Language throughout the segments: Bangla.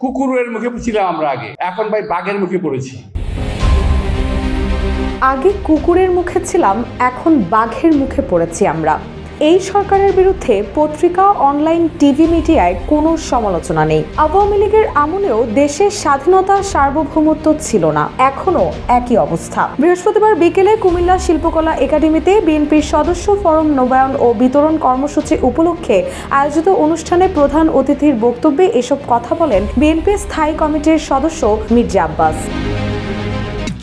কুকুরের মুখে ছিলাম আমরা আগে। এখন ভাই বাঘের মুখে পড়েছি। আগে কুকুরের মুখে ছিলাম, এখন বাঘের মুখে পড়েছি আমরা। এই সরকারের বিরুদ্ধে পত্রিকা, অনলাইন টিভি মিডিয়ায় কোনো সমালোচনা নেই। আওয়ামী লীগের আমলেও দেশের স্বাধীনতা সার্বভৌমত্ব ছিল না। এখনও একই অবস্থা। বৃহস্পতিবার বিকেলে কুমিল্লা শিল্পকলা একাডেমিতে বিএনপির সদস্য ফরম নবায়ন ও বিতরণ কর্মসূচি উপলক্ষে আয়োজিত অনুষ্ঠানে প্রধান অতিথির বক্তব্যে এসব কথা বলেন বিএনপি স্থায়ী কমিটির সদস্য মির্জা আব্বাস।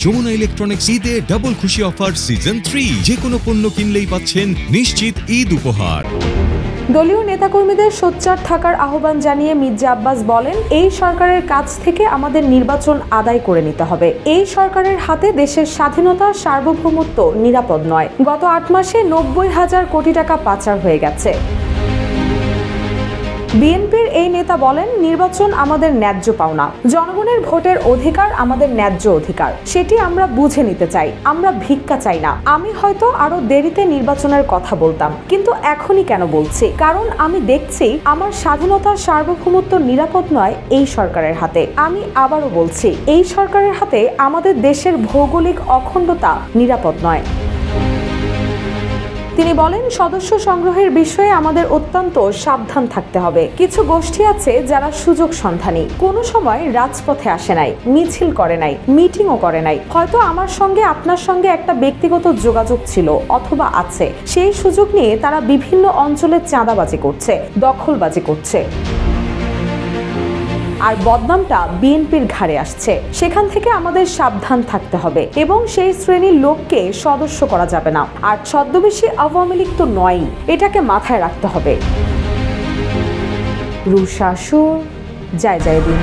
যমুনা ইলেকট্রনিক্স ঈদে ডাবল খুশি অফার সিজন থ্রি যে কোনো পণ্য কিনলেই পাচ্ছেন নিশ্চিত ঈদ উপহার। দলীয় নেতাকর্মীদের সোচ্চার থাকার আহ্বান জানিয়ে মির্জা আব্বাস বলেন, এই সরকারের কাছ থেকে আমাদের নির্বাচন আদায় করে নিতে হবে। এই সরকারের হাতে দেশের স্বাধীনতা, সার্বভৌমত্ব নিরাপদ নয়। গত আট মাসে নব্বই হাজার কোটি টাকা পাচার হয়ে গেছে। বিএনপির এই নেতা বলেন, নির্বাচন আমাদের ন্যায্য পাওনা। জনগণের ভোটের অধিকার আমাদের ন্যায্য অধিকার। সেটি আমরা বুঝে নিতে চাই, আমরা ভিক্ষা চাই না। আমি হয়তো আরও দেরিতে নির্বাচনের কথা বলতাম, কিন্তু এখনই কেন বলছি? কারণ আমি দেখছি, আমার স্বাধীনতার সার্বভৌমত্ব নিরাপদ নয় এই সরকারের হাতে। আমি আবারও বলছি, এই সরকারের হাতে আমাদের দেশের ভৌগোলিক অখণ্ডতা নিরাপদ নয়। তিনি বলেন, সদস্য সংগ্রহের বিষয়ে আমাদের অত্যন্ত সাবধান থাকতে হবে। কিছু গোষ্ঠী আছে যারা সুযোগ সন্ধানী। কোনো সময় রাজপথে আসে নাই, মিছিল করে নাই, মিটিংও করে নাই। হয়তো আমার সঙ্গে আপনার সঙ্গে একটা ব্যক্তিগত যোগাযোগ ছিল অথবা আছে। সেই সুযোগ নিয়ে তারা বিভিন্ন অঞ্চলে চাঁদাবাজি করছে, দখলবাজি করছে। আর বদনামটা বিএনপির ঘাড়ে আসছে। সেখান থেকে আমাদের সাবধান থাকতে হবে এবং সেই শ্রেণির লোককে সদস্য করা যাবে না। আর ছদ্মবেশী আওয়ামী লীগ তো নয়ই, এটাকে মাথায় রাখতে হবে। রুশাসুর জয় জয় দিন